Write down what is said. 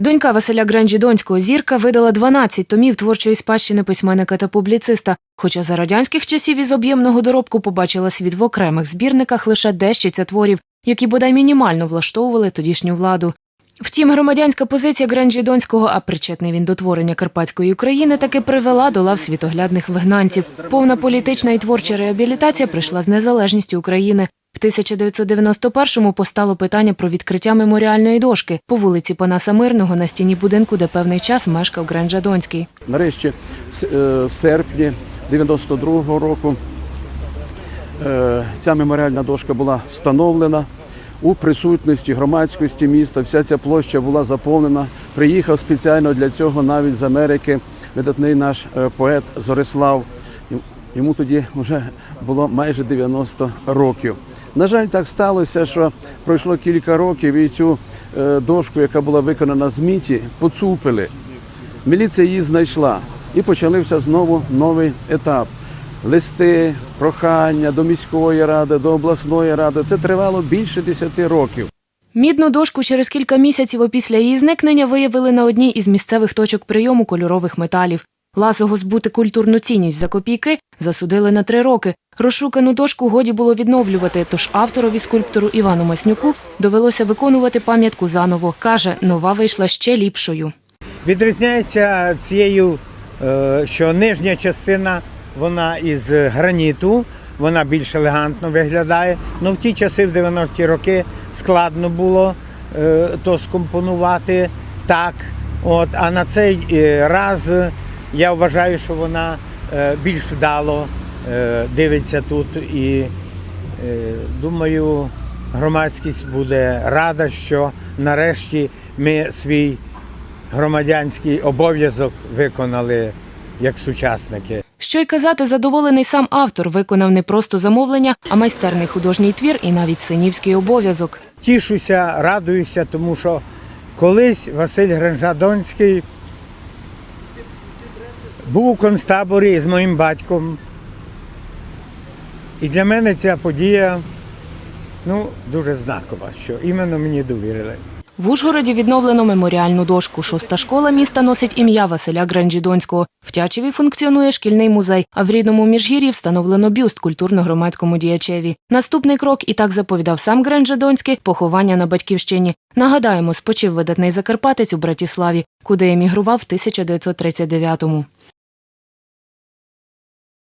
Донька Василя Гранджідонського зірка видала 12 томів творчої спадщини письменника та публіциста. Хоча за радянських часів із об'ємного доробку побачила світ в окремих збірниках лише дещиця творів, які бодай мінімально влаштовували тодішню владу. Втім, громадянська позиція Гранджідонського, а причетний він до творення Карпатської України, таки привела до лав світоглядних вигнанців. Повна політична і творча реабілітація прийшла з незалежністю України. В 1991-му постало питання про відкриття меморіальної дошки по вулиці Панаса Мирного на стіні будинку, де певний час мешкав Гранджадонський. Нарешті е, в серпні 92-го року е, ця меморіальна дошка була встановлена у присутності громадськості міста. Вся ця площа була заповнена. Приїхав спеціально для цього навіть з Америки видатний наш е, поет Зорислав. Йому тоді вже було майже 90 років. На жаль, так сталося, що пройшло кілька років і цю е, дошку, яка була виконана з міті, поцупили. Міліція її знайшла і почався знову новий етап. Листи, прохання до міської ради, до обласної ради. Це тривало більше 10 років. Мідну дошку через кілька місяців опісля її зникнення виявили на одній із місцевих точок прийому кольорових металів. Ласого збути культурну цінність за копійки засудили на три роки. Розшукану дошку годі було відновлювати, тож авторові скульптору Івану Маснюку довелося виконувати пам'ятку заново. Каже, нова вийшла ще ліпшою. Відрізняється цією, е, що нижня частина вона із граніту, вона більш елегантно виглядає. Ну в ті часи, в 90-ті роки, складно було е, то скомпонувати так. От, а на цей е, раз я вважаю, що вона е, більш вдало е, дивиться тут і е, думаю, громадськість буде рада, що нарешті ми свій громадянський обов'язок виконали як сучасники. Що й казати, задоволений сам автор виконав не просто замовлення, а майстерний художній твір і навіть синівський обов'язок. Тішуся, радуюся, тому що колись Василь Гранжадонський був у концтаборі з моїм батьком. І для мене ця подія ну, дуже знакова, що іменно мені довірили. В Ужгороді відновлено меморіальну дошку. Шоста школа міста носить ім'я Василя Гранджідонського. В Тячеві функціонує шкільний музей, а в рідному міжгір'ї встановлено бюст культурно-громадському діячеві. Наступний крок, і так заповідав сам Гранджідонський, поховання на батьківщині. Нагадаємо, спочив видатний закарпатець у Братіславі, куди емігрував в 1939-му.